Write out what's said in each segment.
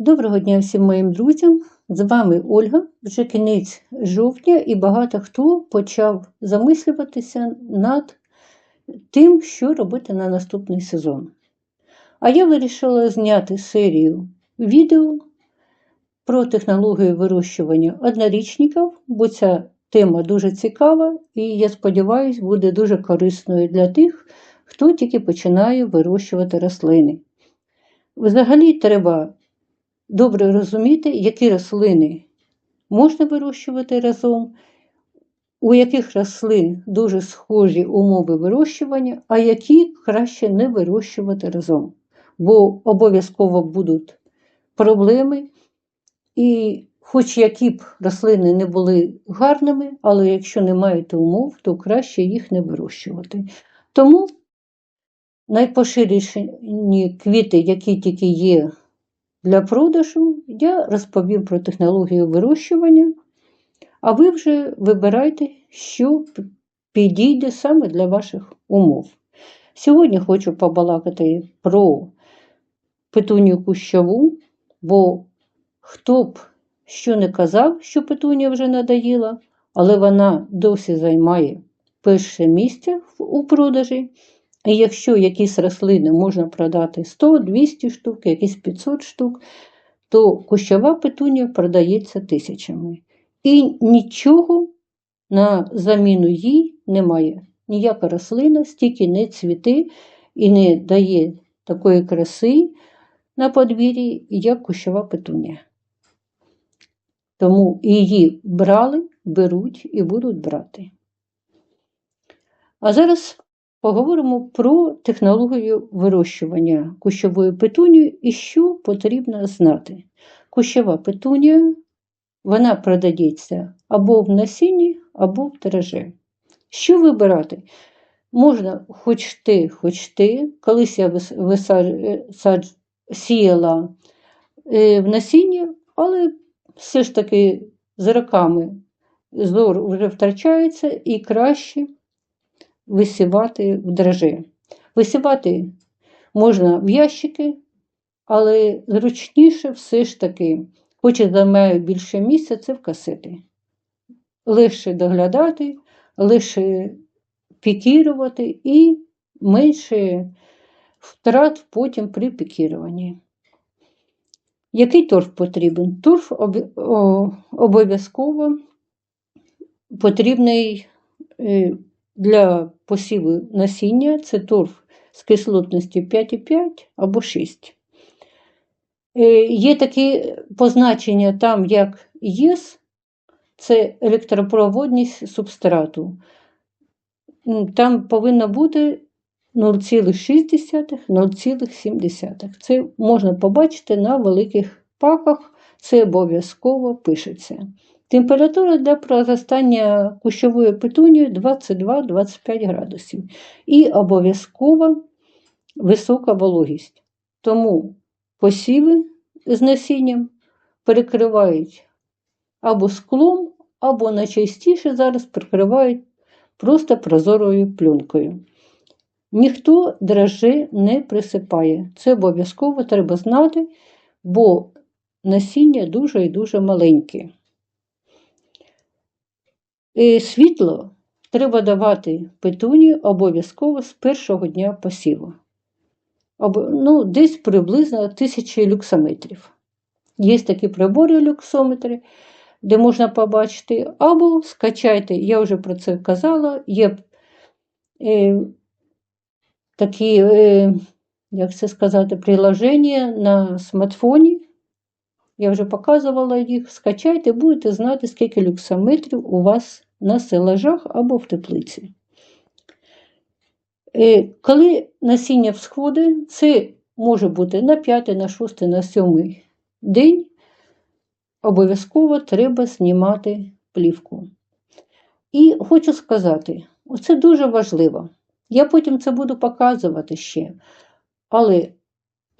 Доброго дня всім моїм друзям! З вами Ольга. Вже кінець жовтня, і багато хто почав замислюватися над тим, що робити на наступний сезон. А я вирішила зняти серію відео про технологію вирощування однорічників, бо ця тема дуже цікава і, я сподіваюся, буде дуже корисною для тих, хто тільки починає вирощувати рослини. Взагалі треба добре розуміти, які рослини можна вирощувати разом, у яких рослин дуже схожі умови вирощування, а які краще не вирощувати разом. Бо обов'язково будуть проблеми, і хоч які б рослини не були гарними, але якщо не маєте умов, то краще їх не вирощувати. Тому найпоширішені квіти, які тільки є для продажу, я розповім про технологію вирощування, а ви вже вибирайте, що підійде саме для ваших умов. Сьогодні хочу побалакати про петунію кущову, бо хто б що не казав, що петунія вже надоїла, але вона досі займає перше місце у продажі. І якщо якісь рослини можна продати 100-200 штук, якісь 500 штук, то кущова петунія продається тисячами. І нічого на заміну їй немає. Ніяка рослина стільки не цвіте і не дає такої краси на подвір'ї, як кущова петунія. Тому її брали, беруть і будуть брати. А зараз Поговоримо про технологію вирощування кущової петунії і що потрібно знати. Кущова петунія вона продається або в насінні, або в тиражі. Що вибирати? Можна хоч ти, хоч ти. Колись я сіяла е, в насінні, але все ж таки з роками зор вже втрачається і краще висівати в дрожжі. Висівати можна в ящики, але зручніше все ж таки, хоч і займає більше місця, це в касети. Легше доглядати, легше пікірувати і менше втрат потім при пікіруванні. Який торф потрібен? Торф обов'язково потрібний е, для посіву насіння це торф з кислотністю 5,5 або 6. Е, є такі позначення там, як ЄС, це електропроводність субстрату. Там повинно бути 0,6-0,7. Це можна побачити на великих паках, це обов'язково пишеться. Температура для проростання кущової петунії 22-25 градусів. І обов'язково висока вологість. Тому посіви з насінням перекривають або склом, або найчастіше зараз прикривають просто прозорою пленкою. Ніхто дрожжі не присипає. Це обов'язково треба знати, бо насіння дуже і дуже маленьке. І світло треба давати петуні обов'язково з першого дня посіву. Ну, Десь приблизно тисячі люксометрів. Є такі прибори люксометри, де можна побачити, або скачайте, я вже про це казала, є е, такі, е, як це сказати, приложення на смартфоні. Я вже показувала їх, скачайте, будете знати, скільки люксометрів у вас на селажах або в теплиці. Е, коли насіння всходить, це може бути на 5, на 6, на 7 день, обов'язково треба знімати плівку. І хочу сказати, оце дуже важливо. Я потім це буду показувати ще. Але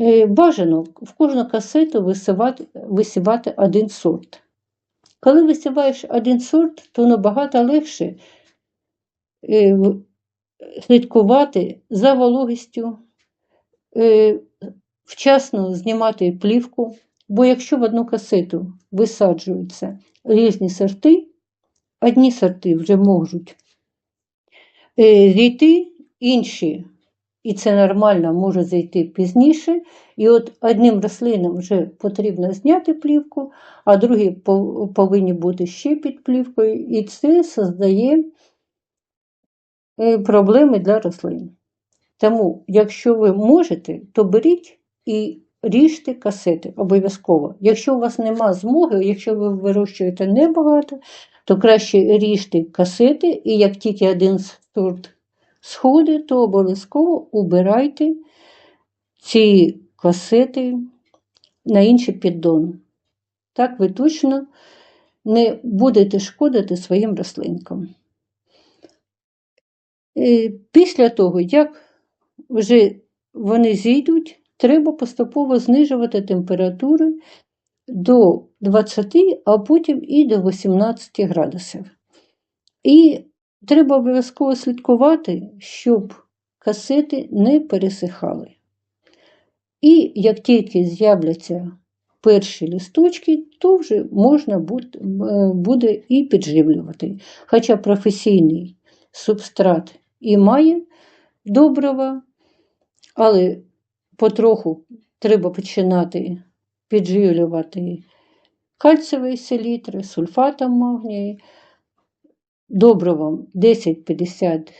е, бажано в кожну касету висівати, висівати один сорт. Коли висіваєш один сорт, то набагато легше е, слідкувати за вологістю, е, вчасно знімати плівку, Бо якщо в одну касету висаджуються різні сорти, одні сорти вже можуть е, зійти, інші, і це нормально, може зайти пізніше. І от одним рослинам вже потрібно зняти плівку, а другі повинні бути ще під плівкою, і це создає е, проблеми для рослин. Тому, якщо ви можете, то беріть і ріжте касети обов'язково. Якщо у вас нема змоги, якщо ви вирощуєте небагато, то краще ріжте касети, і як тільки один сорт сходить, то обов'язково убирайте ці касети на інший піддон. Так ви точно не будете шкодити своїм рослинкам. Е, Після того, як вже вони зійдуть, треба поступово знижувати температури до 20, а потім і до 18 градусів. І треба обов'язково слідкувати, щоб касети не пересихали. І як тільки з'являться перші листочки, то вже можна е, буде і підживлювати. Хоча професійний субстрат і має добрива, але потроху треба починати підживлювати кальцевий селітри, сульфатом магнію, добривом 10-50-10,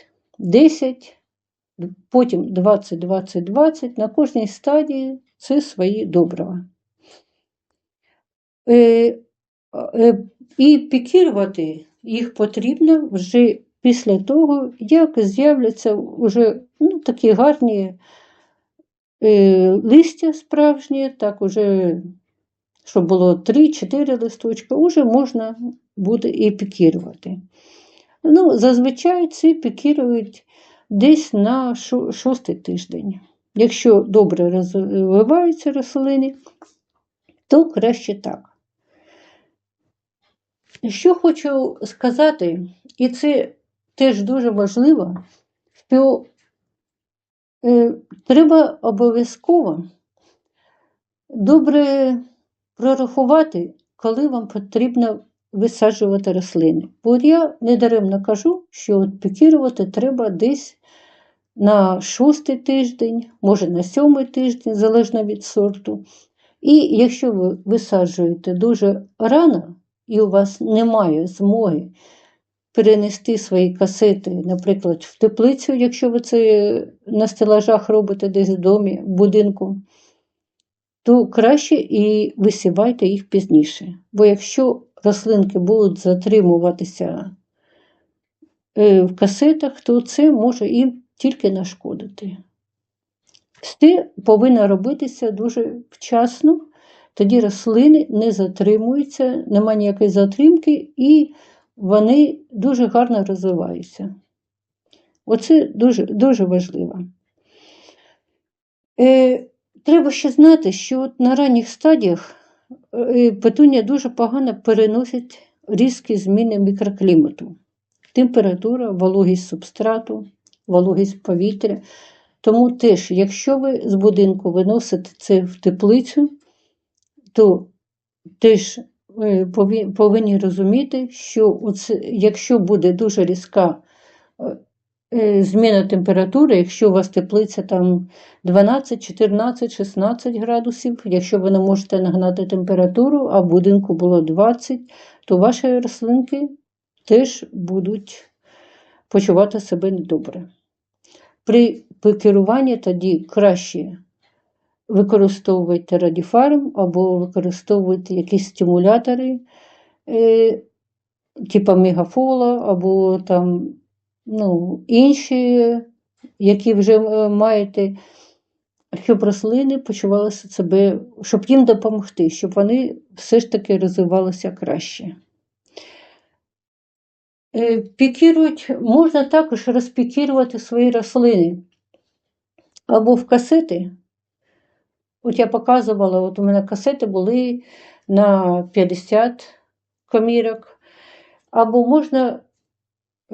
потім 20-20-20, на кожній стадії це свої добрива. Е, е, І пікірувати їх потрібно вже після того, як з'являться вже ну, такі гарні е, листя справжні, так уже, щоб було 3-4 листочка, вже можна буде і пікірувати. Ну, зазвичай це пікірують десь на шостий тиждень. Якщо добре розвиваються рослини, то краще так. Що хочу сказати, і це теж дуже важливо, що е, треба обов'язково добре прорахувати, коли вам потрібно висаджувати рослини. Бо я недаремно кажу, що от пікірувати треба десь на шостий тиждень, може на сьомий тиждень, залежно від сорту. І якщо ви висаджуєте дуже рано, і у вас немає змоги перенести свої касети, наприклад, в теплицю, якщо ви це на стелажах робите десь в домі, в будинку, то краще і висівайте їх пізніше. Бо якщо рослинки будуть затримуватися е, в касетах, то це може їм тільки нашкодити. Все повинно робитися дуже вчасно, тоді рослини не затримуються, немає ніякої затримки, і вони дуже гарно розвиваються. Оце дуже, дуже важливо. Е, треба ще знати, що от на ранніх стадіях петунія дуже погано переносить різкі зміни мікроклімату. Температура, вологість субстрату, вологість повітря. Тому теж, якщо ви з будинку виносите це в теплицю, то теж повинні розуміти, що якщо буде дуже різка е, зміна температури, якщо у вас теплиця там 12, 14, 16 градусів, якщо ви не можете нагнати температуру, а в будинку було 20, то ваші рослинки теж будуть почувати себе недобре. При пікіруванні тоді краще використовуйте радіфарм або використовуйте якісь стимулятори, е, типу мегафола, або там ну, інші, які вже е, маєте, щоб рослини почувалися себе, щоб їм допомогти, щоб вони все ж таки розвивалися краще. Е, Пікірують, можна також розпікірувати свої рослини або в касети. От я показувала, от у мене касети були на 50 комірок, або можна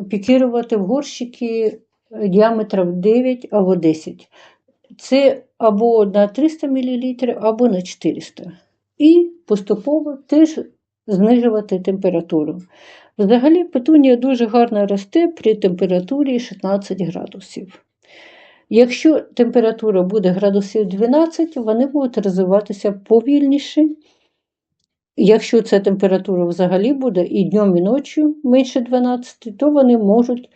пікірувати в горщики діаметром 9 або 10. Це або на 300 мл, або на 400. і поступово теж знижувати температуру. Взагалі, петунія дуже гарно росте при температурі 16 градусів. Якщо температура буде градусів 12, вони будуть розвиватися повільніше. Якщо ця температура взагалі буде і днем, і ночі менше 12, то вони можуть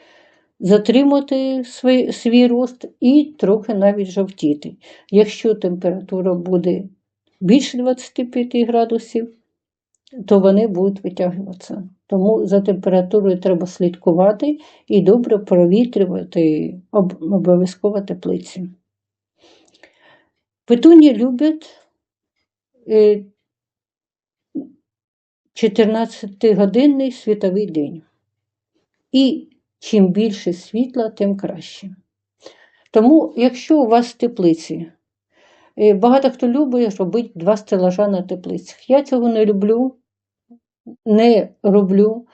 затримати свій, свій рост і трохи навіть жовтіти. Якщо температура буде більше 25 градусів, то вони будуть витягуватися. Тому за температурою треба слідкувати і добре провітрювати обов'язково теплиці. Петуні люблять е, 14-годинний світовий день. І чим більше світла, тим краще. Тому, якщо у вас теплиці, е, багато хто любить робити два стелажа на теплицях. Я цього не люблю, не роблю.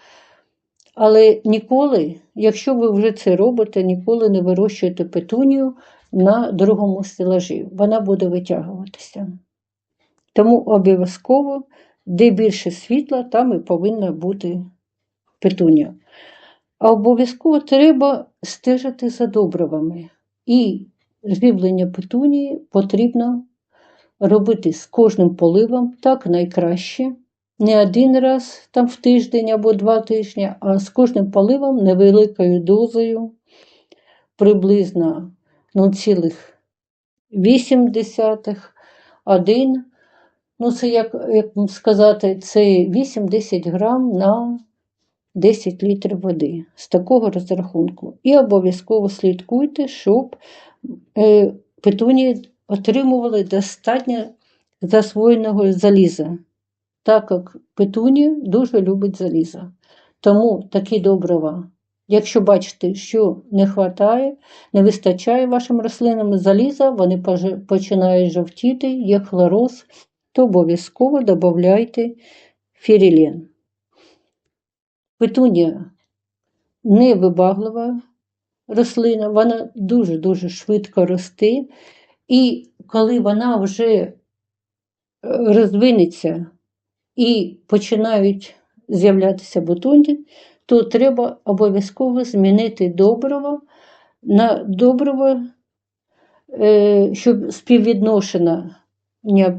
Але ніколи, якщо ви вже це робите, ніколи не вирощуєте петунію на другому стелажі. Вона буде витягуватися. Тому обов'язково, де більше світла, там і повинна бути петунія. А обов'язково треба стежити за добривами. І живлення петунії потрібно робити з кожним поливом так найкраще. Не один раз там в тиждень або два тижні, а з кожним поливом невеликою дозою, приблизно 0,8, 1. Ну, це як, як сказати, це 8-10 грам на 10 літрів води з такого розрахунку. І обов'язково слідкуйте, щоб е, петунії отримували достатньо засвоєного заліза, так як петунія дуже любить залізо. Тому такі добрива, якщо бачите, що не вистачає, не вистачає вашим рослинам заліза, вони починають жовтіти, є хлороз, то обов'язково додавайте фірілен. Петунія невибаглива рослина, вона дуже-дуже швидко росте, і коли вона вже е, розвинеться і починають з'являтися бутони, то треба обов'язково змінити добриво на добриво, е, щоб співвідношення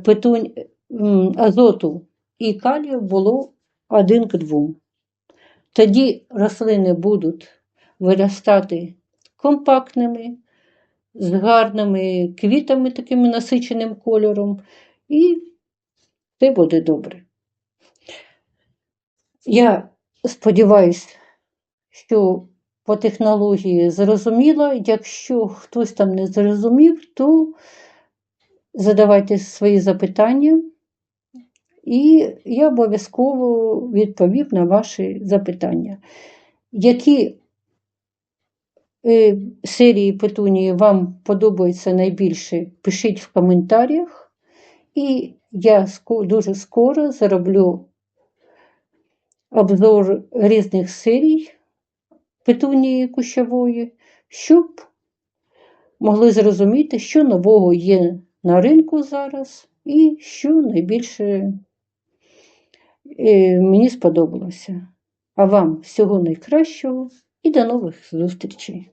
петунь, м, азоту і калію було один к двом. Тоді рослини будуть виростати компактними, з гарними квітами, таким насиченим кольором, і все буде добре. Я сподіваюся, що по технології зрозуміла. Якщо хтось там не зрозумів, то задавайте свої запитання, і я обов'язково відповів на ваші запитання. Які е, серії петунії вам подобаються найбільше, пишіть в коментарях, і я дуже скоро зроблю обзор різних серій петунії кущової, щоб могли зрозуміти, що нового є на ринку зараз, і що найбільше е, мені сподобалося. А вам всього найкращого і до нових зустрічей!